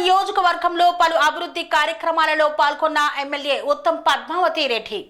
నియోజకవర్గంలో పలు అభివృద్ధి కార్యక్రమాలలో పాల్గొన్న ఎమ్మెల్యే ఉత్తమ్ పద్మావతి రెడ్డి.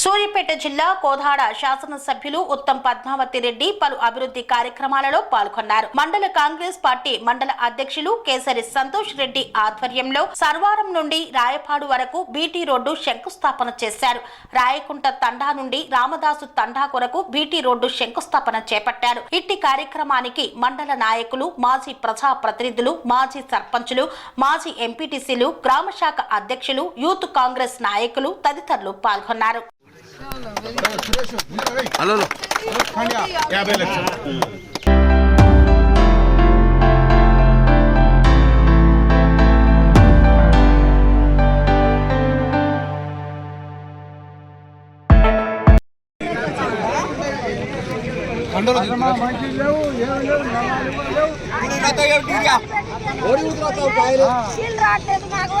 సూర్యాపేట జిల్లా కోదాడ శాసనసభ్యులు ఉత్తమ్ పద్మావతి రెడ్డి పలు అభివృద్ధి కార్యక్రమాలలో పాల్గొన్నారు. మండల కాంగ్రెస్ పార్టీ మండల అధ్యక్షులు కేసరి సంతోష్ రెడ్డి ఆధ్వర్యంలో సర్వారం నుండి రాయపాడు వరకు బీటీ రోడ్డు శంకుస్థాపన చేశారు. రాయకుంట తండా నుండి రామదాసు తండా కొరకు బీటీ రోడ్డు శంకుస్థాపన చేపట్టారు. ఇట్టి కార్యక్రమానికి మండల నాయకులు మాజీ ప్రజా ప్రతినిధులు మాజీ సర్పంచులు మాజీ ఎంపీటీసీలు గ్రామ శాఖ అధ్యక్షులు యూత్ కాంగ్రెస్ నాయకులు తదితరులు పాల్గొన్నారు. హలో యాభై లక్షలు. చీల్ రావట్లేదు మాకు.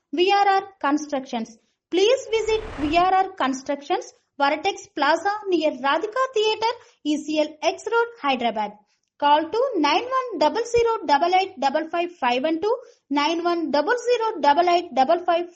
VRR Constructions. Please visit VRR Constructions, Vertex Plaza near Radhika Theatre, ECL X Road, Hyderabad. Call to 9100885512 91008855